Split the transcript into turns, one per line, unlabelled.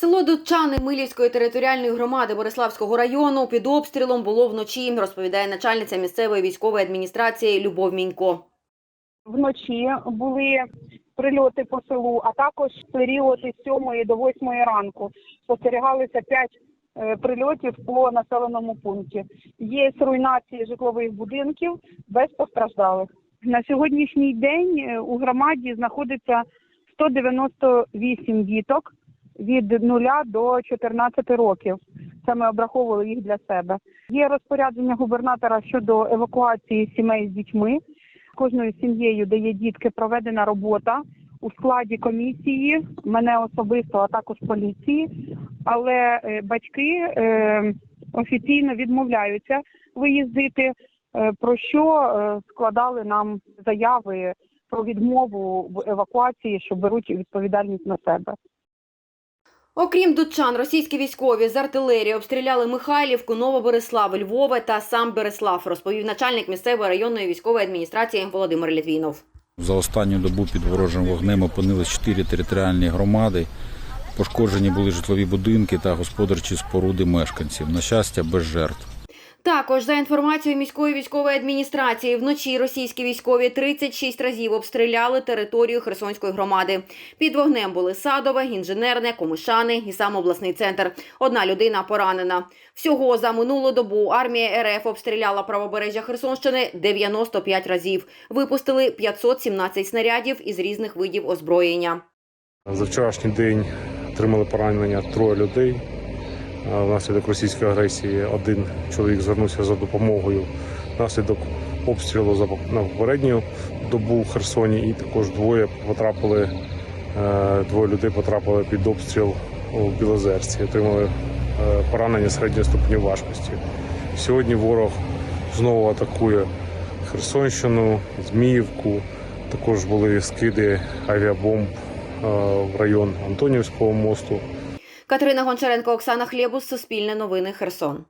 Село Дудчани Милівської територіальної громади Бориславського району під обстрілом було вночі, розповідає начальниця місцевої військової адміністрації Любов Мінько.
Вночі були прильоти по селу, а також період із 7 до 8 ранку спостерігалися 5 прильотів по населеному пункті. Є руйнації житлових будинків без постраждалих. На сьогоднішній день е, у громаді знаходиться 198 діток від 0 до 14 років. Це ми обраховували їх для себе. Є розпорядження губернатора щодо евакуації сімей з дітьми кожною сім'єю, де є дітки, проведена робота у складі комісії, мене особисто, а також поліції. Але е, батьки е, офіційно відмовляються виїздити, е, про що складали нам заяви про відмову в евакуації, що беруть відповідальність на себе.
Окрім дучан, російські військові з артилерії обстріляли Михайлівку, Новоборислав, Львове та сам Береслав, розповів начальник місцевої районної військової адміністрації Володимир Літвінов.
За останню добу під ворожим вогнем опинились чотири територіальні громади. Пошкоджені були житлові будинки та господарчі споруди мешканців. На щастя, без жертв.
Також за інформацією міської військової адміністрації, вночі російські військові 36 разів обстріляли територію Херсонської громади. Під вогнем були Садове, інженерне, Комишани і сам обласний центр. Одна людина поранена. Всього за минулу добу армія РФ обстріляла правобережжя Херсонщини 95 разів. Випустили 517 снарядів із різних видів озброєння.
За вчорашній день отримали поранення троє людей. Внаслідок російської агресії один чоловік звернувся за допомогою внаслідок обстрілу на попередню добу в Херсоні, і також двоє потрапили, е, двоє людей потрапили під обстріл у Білозерці, отримали е, поранення середньої ступені важкості. Сьогодні ворог знову атакує Херсонщину, Зміївку. Також були скиди авіабомб е, в район Антонівського мосту.
Катерина Гончаренко, Оксана Хлєбус, Суспільне новини, Херсон.